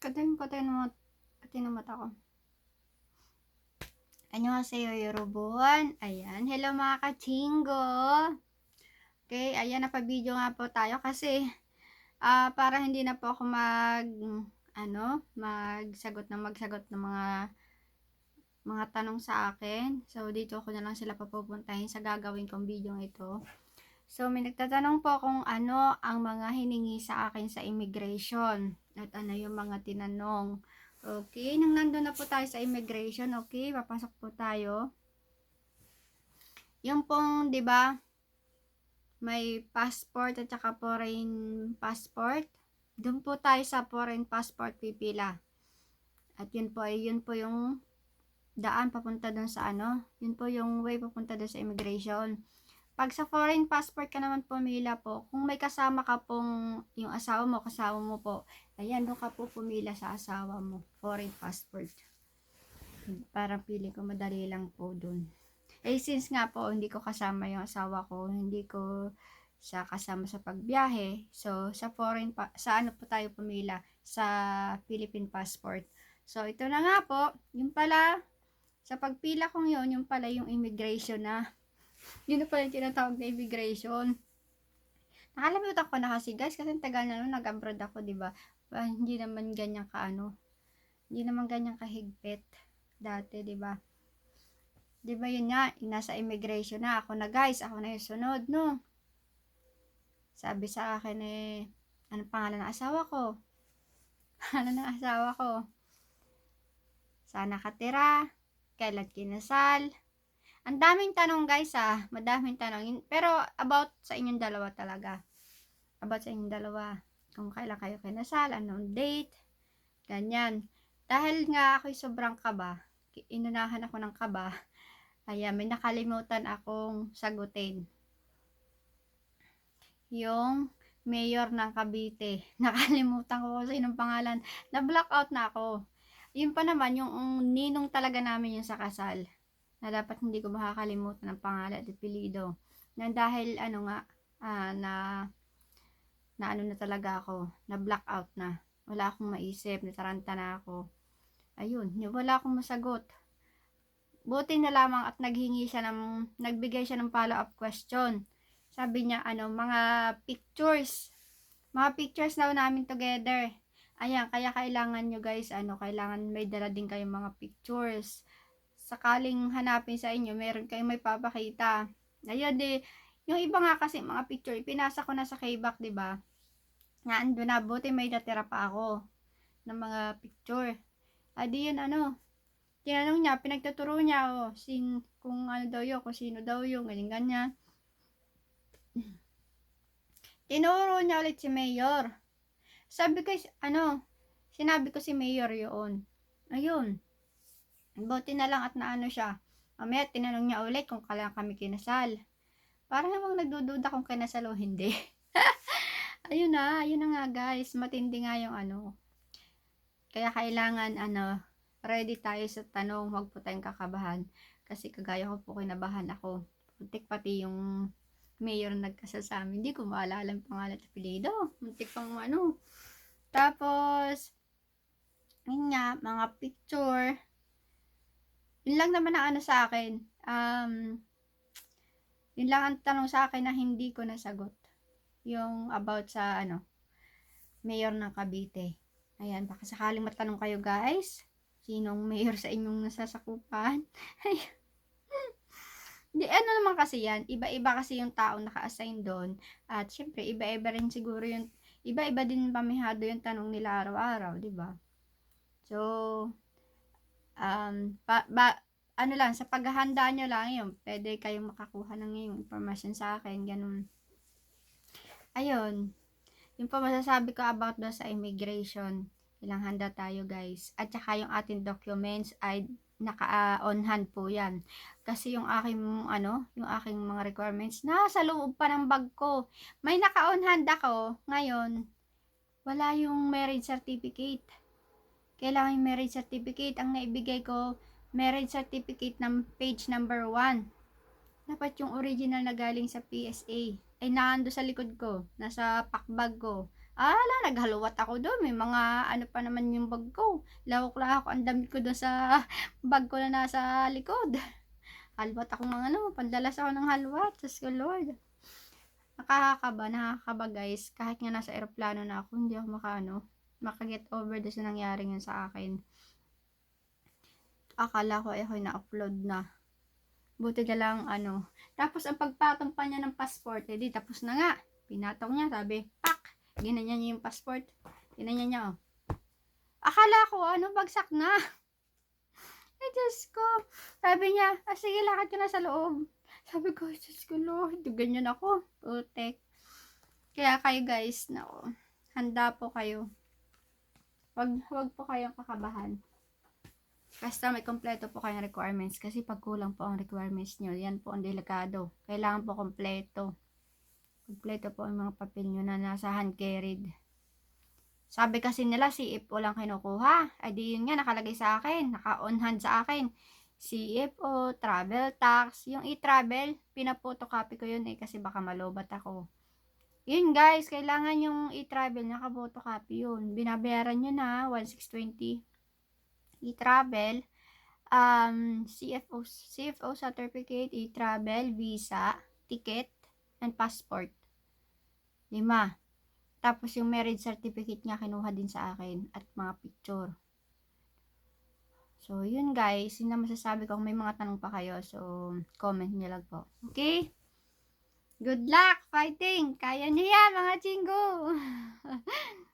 Katin, katin mo. Katin ang mata ko. Annyeonghaseyo, Yorobon. Ayan. Hello mga kachingo. Okay, ayan, napabideo nga po tayo kasi uh, para hindi na po ako mag, ano, magsagot ng magsagot ng mga mga tanong sa akin. So, dito ako na lang sila papupuntahin sa gagawin kong video ito. So may nagtatanong po kung ano ang mga hiningi sa akin sa immigration at ano yung mga tinanong. Okay, nang nandun na po tayo sa immigration, okay, papasok po tayo. Yung pong, 'di ba? May passport at saka foreign passport. Doon po tayo sa foreign passport pipila. At yun po yun po yung daan papunta doon sa ano, yun po yung way papunta doon sa immigration. Pag sa foreign passport ka naman pumila po, kung may kasama ka pong yung asawa mo, kasama mo po, ayan, doon ka po pumila sa asawa mo, foreign passport. Parang pili ko madali lang po doon. Eh, since nga po, hindi ko kasama yung asawa ko, hindi ko siya kasama sa pagbiyahe. So, sa foreign, pa, sa ano po tayo pumila? Sa Philippine passport. So, ito na nga po, yung pala, sa pagpila kong yon yung pala yung immigration na, yun na pala yung tinatawag na immigration. Nakalimutan ko na kasi guys, kasi tagal na nun, nag-abroad ako, di ba? Ah, hindi naman ganyan ka ano, hindi naman ganyan kahigpit dati, di ba? Di ba yun nga, nasa immigration na ako na guys, ako na yung sunod, no? Sabi sa akin eh, ano pangalan ng asawa ko? Pangalan ng asawa ko? Saan nakatira? Kailan kinasal? Ang daming tanong guys ah, madaming tanong. Pero about sa inyong dalawa talaga. About sa inyong dalawa. Kung kailan kayo kinasal, anong date, ganyan. Dahil nga ako'y sobrang kaba, inunahan ako ng kaba, kaya may nakalimutan akong sagutin. Yung mayor ng Cavite. Nakalimutan ko kasi ng pangalan. Na-blackout na ako. Yun pa naman, yung ninong talaga namin yung sa kasal. Na dapat hindi ko makakalimutan ng pangalan at apelido. Na dahil ano nga, ah, na na ano na talaga ako, na blackout na. Wala akong maisip, nataranta na ako. Ayun, wala akong masagot. Buti na lamang at naghingi siya ng, nagbigay siya ng follow-up question. Sabi niya, ano, mga pictures. Mga pictures daw namin together. Ayan, kaya kailangan nyo guys, ano, kailangan may dala din kayong mga pictures. Sakaling hanapin sa inyo, meron kayong may papakita. Ayun, di, yung iba nga kasi mga picture, pinasa ko na sa K-Back, di ba? Nga, ando na, buti may natira pa ako ng mga picture. Adi yun, ano, tinanong niya, pinagtuturo niya, oh, sin, kung ano daw yun, kung sino daw yung, ganyan, ganyan. Tinuro niya ulit si Mayor. Sabi ko, ano, sinabi ko si Mayor yun. Ayun. Buti na lang at naano siya. Mamaya, tinanong niya ulit kung kailan kami kinasal. Parang namang nagdududa kung kinasal o hindi. ayun na, ayun na nga guys. Matindi nga yung ano. Kaya kailangan, ano, ready tayo sa tanong. Huwag po tayong kakabahan. Kasi kagaya ko po kinabahan ako. Putik pati yung mayor nagkasal sa amin. Hindi ko maalala ang pangalan at apelido. Muntik pang ano. Tapos, yun nga, mga picture. Yun lang naman ang ano sa akin. Um, yun lang ang tanong sa akin na hindi ko nasagot. Yung about sa ano, mayor ng Cavite. Ayan, baka sakaling matanong kayo guys. Sinong mayor sa inyong nasasakupan? Di, ano naman kasi yan, iba-iba kasi yung tao naka-assign doon. At syempre, iba-iba rin siguro yung, iba-iba din pamihado yung tanong nila araw-araw, di ba? So, um, pa, ba, ano lang, sa paghahanda nyo lang yun, pwede kayong makakuha ng yung information sa akin, ganun. Ayun, yung pa masasabi ko about doon sa immigration, ilang handa tayo guys. At saka yung ating documents ay naka-on hand po yan. Kasi yung aking, ano, yung aking mga requirements, nasa loob pa ng bag ko. May naka-on hand ako, ngayon, wala yung marriage certificate. Kailangan yung marriage certificate. Ang naibigay ko, marriage certificate ng page number 1. Dapat yung original na galing sa PSA. Ay naando sa likod ko, nasa packbag ko. Ala, naghaluwat ako doon. May mga ano pa naman yung bag ko. Lawak-lawak ang damit ko doon sa bag ko na nasa likod. Halwat ako mga ano, pandalas ako ng halwat. Diyos ko Lord. Nakakakaba, nakakaba guys. Kahit nga nasa aeroplano na ako, hindi ako makaano, makaget over doon sa nangyari yun sa akin. Akala ko ay ako na-upload na. Buti na lang ano. Tapos ang pagpatong pa niya ng passport, edi tapos na nga. Pinatong niya, sabi, pak! Ginanyan niya yung passport. Ginanyan niya, oh. Akala ko, ano, bagsak na. Ay, Diyos ko. Sabi niya, ah, sige, lakad ka na sa loob. Sabi ko, Diyos ko, Lord, ganyan ako. Putek. Kaya kayo guys, nako, handa po kayo. Wag, wag po kayong kakabahan. Basta may kompleto po kayong requirements kasi pag kulang po ang requirements nyo, yan po ang delikado. Kailangan po kompleto. Kompleto po ang mga papel nyo na nasa hand carried. Sabi kasi nila if walang kinukuha. Ay di yun nga nakalagay sa akin. Naka-on hand sa akin. CFO, travel tax. Yung e-travel, pinapotocopy ko yun eh kasi baka malobat ako. Yun guys, kailangan yung e-travel, naka-photocopy yun. Binabayaran nyo na, 1620 e-travel, um, CFO, CFO certificate, e-travel, visa, ticket, and passport. Lima. Tapos yung marriage certificate niya kinuha din sa akin at mga picture. So, yun guys. Yun na masasabi ko. Kung may mga tanong pa kayo, so, comment nyo lang po. Okay? Good luck fighting! Kaya niyo yan, mga chingo!